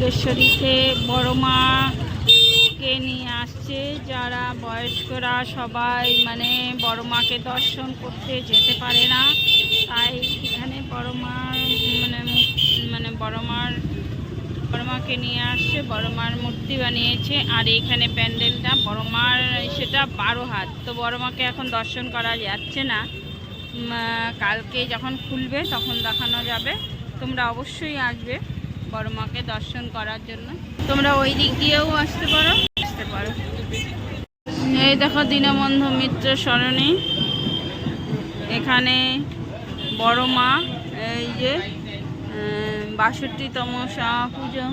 ফুলেশ্বরীতে বড় মাকে নিয়ে আসছে, যারা বয়স্করা সবাই মানে বড় মাকে দর্শন করতে যেতে পারে না, তাই এখানে বড় মার মানে মানে বড় মার, বড় মাকে নিয়ে আসছে, বড় মার মূর্তি বানিয়েছে, আর এখানে প্যান্ডেলটা, বড় মার সেটা বারো হাত, তো বড় মাকে এখন দর্শন করা যাচ্ছে না। কালকে যখন খুলবে তখন দেখানো যাবে, তোমরা অবশ্যই আসবে। বড় মাকে দর্শন করার জন্য। তোমরা ওই দিক দিয়েও আসতে পারো। আসতে পারো। এই দেখো দীনবন্ধু মিত্র স্মরণে এখানে বড় মা এই যে বাষট্টিতম শাহ পুজো।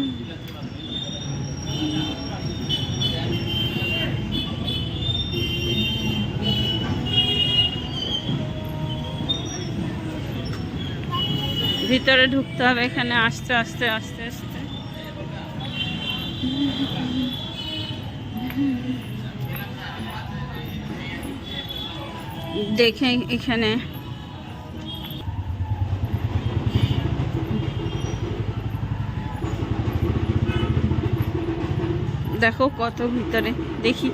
ভিতরে ঢুকতে হবে এখানে আস্তে আস্তে আস্তে আস্তে। দেখে এখানে। দেখো কত ভিতরে দেখি।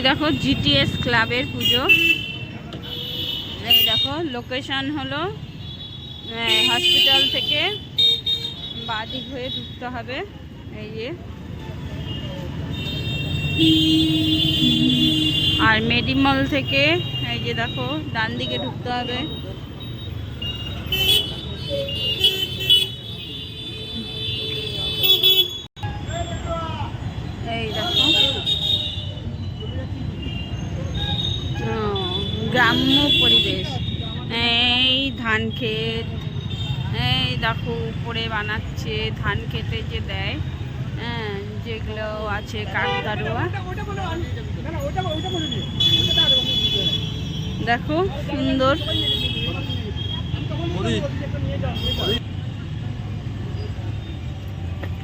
এই দেখো জিটিএস ক্লাবের পুজো। এই দেখো লোকেশন হলো হসপিটাল থেকে বাদিক হয়ে ঢুকতে হবে। এই যে। আর মেডিমল থেকে, এই যে দেখো ডান দিকে ঢুকতে হবে এই দেখো ও, গ্রাম্য পরিবেশ এই ধান ক্ষেত, এই দেখো উপরে বানাচ্ছে, ধান খেতে যে দেয় হ্যাঁ যেগুলো আছে কাকদারুয়া দেখো, সুন্দর।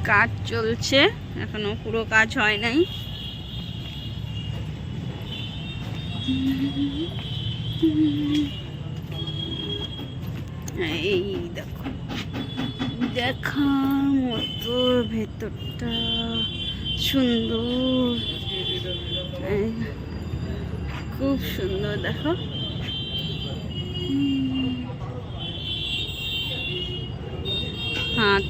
কাজ চলছে, এখনও পুরো কাজ হয় নাই। এই দেখো দেখার মতো ভেতরটা সুন্দর খুব সুন্দর দেখো। হাত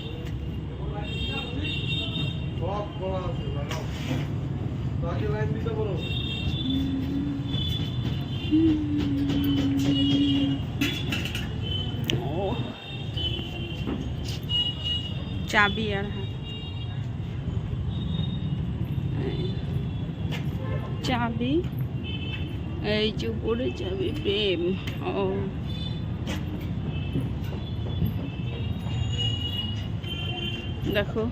চাবি আর এই, চাবি এই যে উপরে চাবি প্রেম ও। দেখো।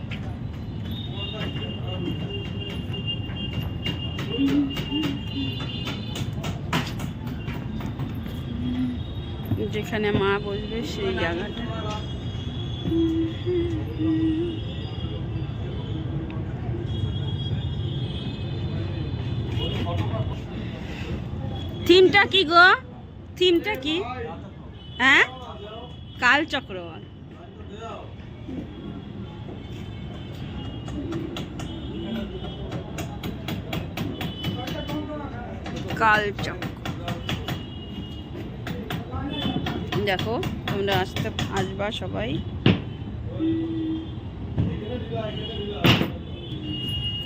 যেখানে মা বসবে সেই জায়গাটা। থিমটা কি গো? থিমটা কি? হ্যাঁ? কাল চক্রবর্তী। কাল চক্র দেখো তোমরা আসতে আসবা সবাই।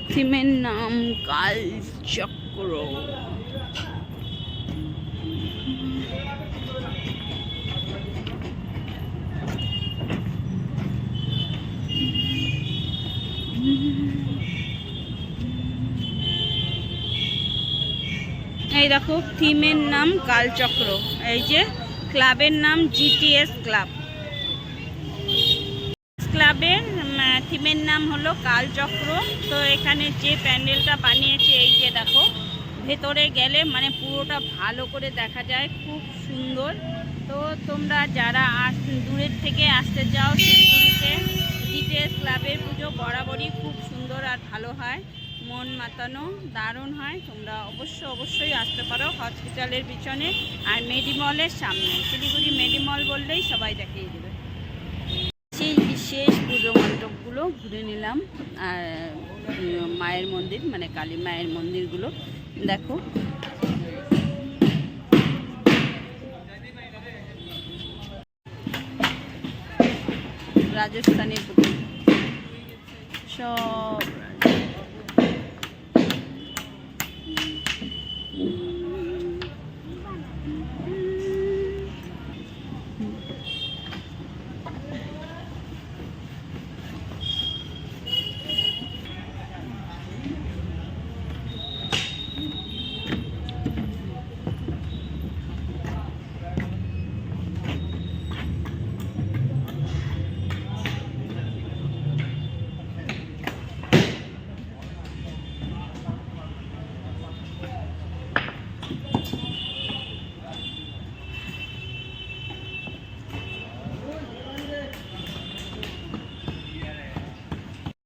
থিমের নাম কাল চক্র। এই দেখো, থিমের নাম কালচক্র এই যে, ক্লাবের নাম জিটিএস ক্লাব ক্লাবের উম, থিমের নাম হলো কালচক্র। তো এখানে যে প্যান্ডেলটা বানিয়েছে, এই যে দেখো, ভেতরে গেলে মানে পুরোটা ভালো করে দেখা যায়, খুব সুন্দর। তো তোমরা যারা আস, দূরের থেকে আসতে চাও, শিলিগুড়িতে জিটিএস ক্লাবের পুজো বরাবরই খুব সুন্দর আর ভালো হয়। মন মাতানো দারুণ হয়। তোমরা অবশ্য অবশ্যই আসতে পারো হসপিটালের পিছনে আর মেডিমলের সামনে। শিলিগুড়ি মেডিমল বললেই সবাই দেখিয়ে দেবে। ঘুরে নিলাম। আর মায়ের মন্দির মানে কালী মায়ের মন্দিরগুলো। দেখো। রাজস্থানের সব।